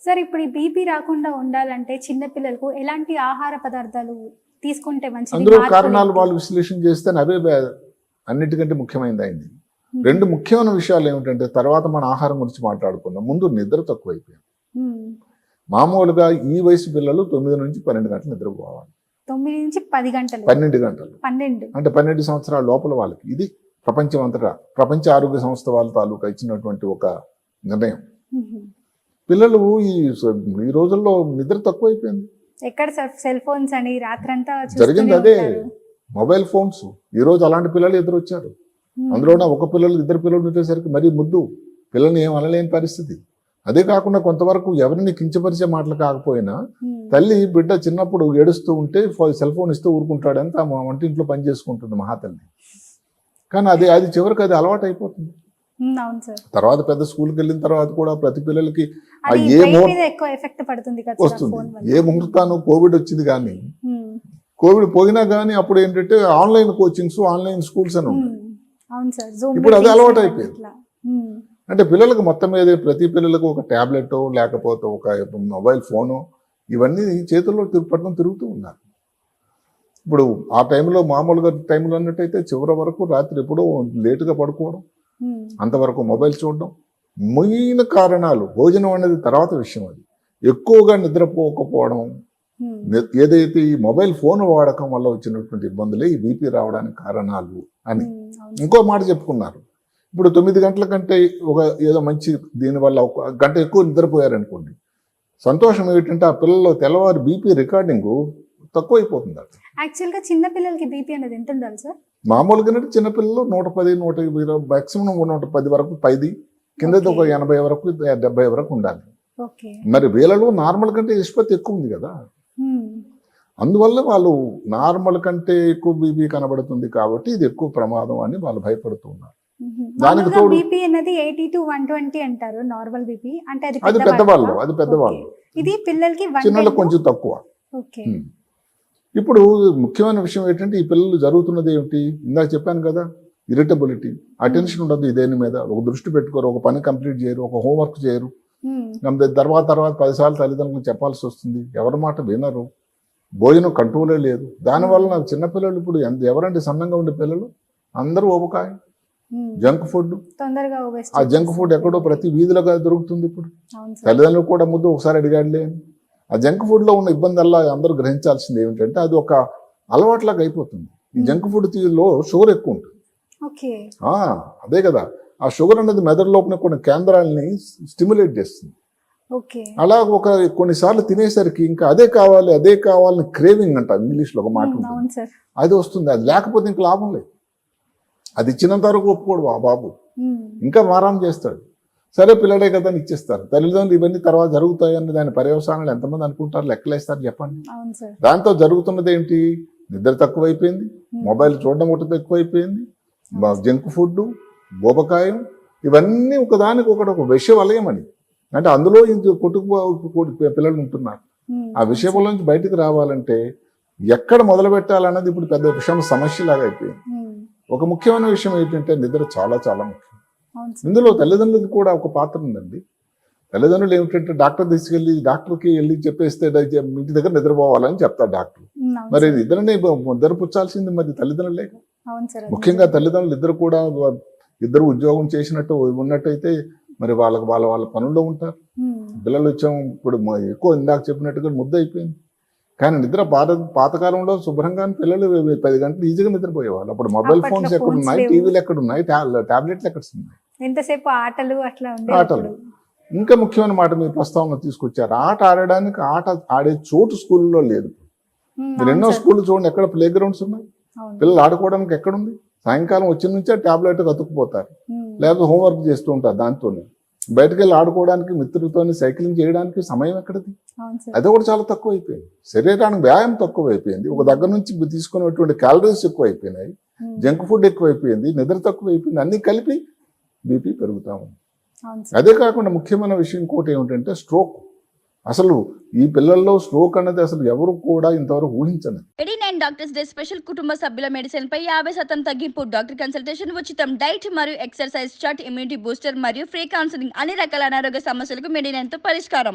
Sir ఇప్పుడు ఈ BP రాకుండా ఉండాలంటే చిన్న పిల్లలకు ఎలాంటి ఆహార పదార్థాలు తీసుకుంటే మంచిది? అందులో కారణాలు? వాళ్ళు విశ్లేషణ చేస్తే అవే అన్నిటికంటే ముఖ్యమైనది అయింది. రెండు ముఖ్యమైన విషయాలు ఏమిటంటే తర్వాత మన ఆహారం గురించి మాట్లాడుకుందాం. ముందు నిద్ర తక్కువైపోయింది. మ్మ్. మామూలుగా ఈ వయసు పిల్లలు తొమ్మిది నుంచి పన్నెండు గంటలు నిద్రపోవాలి. తొమ్మిది నుంచి పది గంటలు. పన్నెండు గంటలు. పన్నెండు. అంటే పన్నెండు సంవత్సరాల లోపల వాళ్ళకి. ఇది ప్రపంచం అంతటా ప్రపంచ ఆరోగ్య సంస్థ వాళ్ళ తాలూకా ఇచ్చినటువంటి ఒక నిర్ణయం. పిల్లలు ఈ ఈ రోజుల్లో నిద్ర తక్కువైపోయింది. ఎక్కడ సార్ సెల్ ఫోన్స్ అని రాత్రంతా జరిగింది అదే. Mobile phones. ఈ రోజు అలాంటి పిల్లలు ఎదురు వచ్చారు మ్మ్. అందులోనే ఒక పిల్లలు ఇద్దరు పిల్లలు ఉండేసరికి మరీ ముద్దు. పిల్లల్ని ఏం అనలేని పరిస్థితి. అదే కాకుండా కొంతవరకు ఎవరిని కించపరిచే మాటలు కాకపోయినా. తల్లి బిడ్డ చిన్నప్పుడు ఏడుస్తూ ఉంటే సెల్ ఫోన్ ఇస్తూ ఊరుకుంటాడని తమ వంటింట్లో పని చేసుకుంటుంది మహాతల్లి. కానీ అది అది చివరికి అది అలవాటు అయిపోతుంది తర్వాత పెద్ద స్కూల్కి వెళ్ళిన తర్వాత కూడా ప్రతి పిల్లలకి ఏ ఎఫెక్ట్ పడుతుంది వస్తుంది. ఏ ముహూర్తాను కోవిడ్ వచ్చింది కానీ. కోవిడ్ పోయినా కానీ అప్పుడు ఏంటంటే ఆన్లైన్ కోచింగ్స్ ఆన్లైన్ స్కూల్స్ అని జూమ్ ఇప్పుడు అది అలవాటు అయిపోయింది. అంటే పిల్లలకు మొత్తం మీద ప్రతి పిల్లలకు ఒక ట్యాబ్లెట్ లేకపోతే ఒక మొబైల్ ఫోను ఇవన్నీ చేతుల్లో తిరు- పట్టుకొని తిరుగుతూ ఉన్నారు ఇప్పుడు ఆ టైంలో మామూలుగా టైంలో అన్నట్టయితే చివరి వరకు రాత్రి ఎప్పుడో లేటుగా పడుకోవడం. అంతవరకు మొబైల్ చూడడం మెయిన్ కారణాలు భోజనం అనేది తర్వాత విషయం అది. ఎక్కువగా నిద్రపోకపోవడం ఏదైతే ఈ మొబైల్ ఫోన్ వాడకం వల్ల వచ్చినటువంటి ఇబ్బందులే ఈ బీపీ రావడానికి కారణాలు అని. ఇంకో మాట చెప్పుకున్నారు. ఇప్పుడు తొమ్మిది గంటల కంటే ఒక ఏదో మంచి దీనివల్ల ఒక గంట ఎక్కువ నిద్రపోయారనుకోండి సంతోషం ఏమిటంటే ఆ పిల్లల్లో తెల్లవారు బీపీ రికార్డింగ్ తక్కువైపోతుంది అక్కడ యాక్చువల్గా చిన్న పిల్లలకి బీపీ అనేది ఎంత ఉండాలి సార్? మామూలుగా చిన్నపిల్లలు నూట పది నూట ఇరవై మాక్సిమం నూట పది వరకు పైది కిందది ఒక. ఎనభై వరకు డెబ్బై వరకు ఉండాలి. మరి వీళ్ళలో నార్మల్ కంటే నిష్పత్తి ఎక్కువ ఉంది కదా. అందువల్ల వాళ్ళు నార్మల్ కంటే ఎక్కువ బీపీ కనబడుతుంది కాబట్టి ఇది ఎక్కువ ప్రమాదం అని వాళ్ళు భయపడుతూ ఉన్నారు. మ్మ్. దానికి మామూలుగా తోడు- బీపీ అనేది ఎయిటీ టు వన్ ట్వంటీ అంటారు నార్మల్ బీపీ. అంటే అది పెద్దవాళ్ళు అది పెద్దవాళ్ళు. ఇది పిల్లలకి చిన్నలకు కొంచెం తక్కువ. ఓకే. ఇప్పుడు ముఖ్యమైన విషయం ఏంటంటే ఈ పిల్లలు జరుగుతున్నది ఏమిటి? ఇందాక చెప్పాను కదా ఇరిటబిలిటీ అటెన్షన్ ఉండదు దేని మీద. ఒక దృష్టి పెట్టుకోరు ఒక పని కంప్లీట్ చేయరు ఒక హోంవర్క్ చేయరు. తర్వాత తర్వాత పదిసార్లు తల్లిదండ్రులకు చెప్పాల్సి వస్తుంది. ఎవరి మాట వినరు. భోజనం కంట్రోలే లేదు. దానివల్ల నాకు చిన్నపిల్లలు ఇప్పుడు ఎంత ఎవరండి సన్నంగా ఉండే పిల్లలు? అందరూ ఊబకాయ. మ్మ్. Junk food. తొందరగా ఆ జంక్ ఫుడ్ ఎక్కడో ప్రతి వీధిలోగా దొరుకుతుంది ఇప్పుడు. తల్లిదండ్రులు కూడా ముందు ఒకసారి అడిగాడులే అని. ఆ జంక్ ఫుడ్లో ఉన్న ఇబ్బంది అలా అందరూ గ్రహించాల్సింది ఏమిటంటే అది ఒక అలవాట్లాగా అయిపోతుంది. ఈ జంక్ ఫుడ్లో షుగర్ ఎక్కువ ఉంటుంది. అదే కదా. ఆ షుగర్ అనేది మెదడు లోపల కొన్ని కేంద్రాలని స్టిమ్యులేట్ చేస్తుంది. అలా ఒక కొన్నిసార్లు తినేసరికి ఇంకా అదే కావాలి అదే కావాలని క్రేవింగ్ అంట ఇంగ్లీష్లో ఒక మాట అది వస్తుంది. అది లేకపోతే ఇంక లాభం లేదు. అది ఇచ్చినంత వరకు ఒప్పుకోడు ఆ బాబు. ఇంకా మారాం చేస్తాడు. సరే పిల్లడే కదా అని ఇచ్చేస్తారు. తల్లిదండ్రులు ఇవన్నీ తర్వాత జరుగుతాయని దాని పర్యవసానాలు ఎంతమంది అనుకుంటారు? లెక్కలేస్తారు చెప్పండి. దాంతో జరుగుతున్నది ఏంటి? నిద్ర తక్కువైపోయింది మొబైల్ చూడడం ఒకటి ఎక్కువైపోయింది జంక్ ఫుడ్ బోబకాయం ఇవన్నీ ఒకదానికి ఒకటి ఒక విష వలయం అని అంటే అందులో ఇంత కొట్టుకుపో కొట్టు- పిల్లలు ఉంటున్నారు. ఆ విషయం నుంచి బయటకు రావాలంటే ఎక్కడ మొదలు పెట్టాలన్నది ఇప్పుడు పెద్ద విషయం సమస్యలాగా అయిపోయింది. ఒక ముఖ్యమైన విషయం ఏంటంటే నిద్ర చాలా చాలా ముఖ్యం. ఇందులో తల్లిదండ్రులకి కూడా ఒక పాత్ర ఉందండి. తల్లిదండ్రులు ఏమిటంటే డాక్టర్ తీసుకెళ్ళి డాక్టర్కి వెళ్ళి చెప్పేస్తే "డై- ఇంటి దగ్గర నిద్రపోవాలని చెప్తారు డాక్టర్. మరి. ఇద్దరిని నిద్ర పుచ్చాల్సింది మరి తల్లిదండ్రులే. ముఖ్యంగా తల్లిదండ్రులు ఇద్దరు కూడా ఇద్దరు ఉద్యోగం చేసినట్టు ఉన్నట్టయితే మరి వాళ్ళకి వాళ్ళ వాళ్ళ పనుల్లో ఉంటారు. పిల్లలు వచ్చాం ఇప్పుడు ఎక్కువ ఇందాక చెప్పినట్టుగా ముద్ద అయిపోయింది. కానీ నిద్ర పాత పాతకాలంలో శుభ్రంగా పిల్లలు పది గంటలు ఈజీగా నిద్రపోయేవాళ్ళు. అప్పుడు మొబైల్ ఫోన్స్ ఎక్కడ phones ఉన్నాయి లేవు. టీవీలు ఎక్కడ ఉన్నాయి టాబ్లెట్లు ఎక్కడ ఉన్నాయి ఎంతసేపు ఆటలు అట్లా ఉండే ఆటలు. ఇంకా ముఖ్యమైన మాట మీరు ప్రస్తావన తీసుకొచ్చారు. ఆట ఆడడానికి ఆట ఆడే చోటు స్కూల్లో లేదు. మీరు ఎన్నో స్కూళ్ళు చూడండి ఎక్కడ ప్లే గ్రౌండ్స్ ఉన్నాయి పిల్లలు ఆడుకోవడానికి ఎక్కడుంది? సాయంకాలం వచ్చిన నుంచే టాబ్లెట్ కతుక్కుపోతారు. లేకపోతే హోంవర్క్ చేస్తూ ఉంటారు దాంతోనే. బయటకు వెళ్ళి ఆడుకోవడానికి మిత్రులతోని సైక్లింగ్ చేయడానికి సమయం ఎక్కడిది? అది కూడా చాలా తక్కువ అయిపోయింది. శరీరానికి వ్యాయామం తక్కువ అయిపోయింది. ఒక దగ్గర నుంచి తీసుకునేటువంటి క్యాలరీస్ ఎక్కువ అయిపోయినాయి. జంక్ ఫుడ్ ఎక్కువ అయిపోయింది. నిద్ర తక్కువ అయిపోయింది. అన్ని కలిపి బీపీ పెరుగుతాము అవును సార్. అదే కాకుండా ముఖ్యమైన విషయం ఇంకోటి ఏమిటంటే స్ట్రోక్. అసలు ఈ పిల్లల్లో స్ట్రోక్ అన్నది అసలు ఎవరు కూడా ఇంతవరకు ఊహించలేదు. Eighty nine doctors day special కుటుంబ సభ్యుల మెడిసిన్ పై యాభై శాతం తగ్గింపు డాక్టర్ కన్సల్టేషన్ ఉచితం డైట్ మరియు ఎక్సర్సైజ్ చార్ట్ ఇమ్యూనిటీ బూస్టర్ మరియు ఫ్రీ కౌన్సిలింగ్ అన్ని రకాల అనారోగ్య సమస్యలకు మెడినైన్తో పరిష్కారం.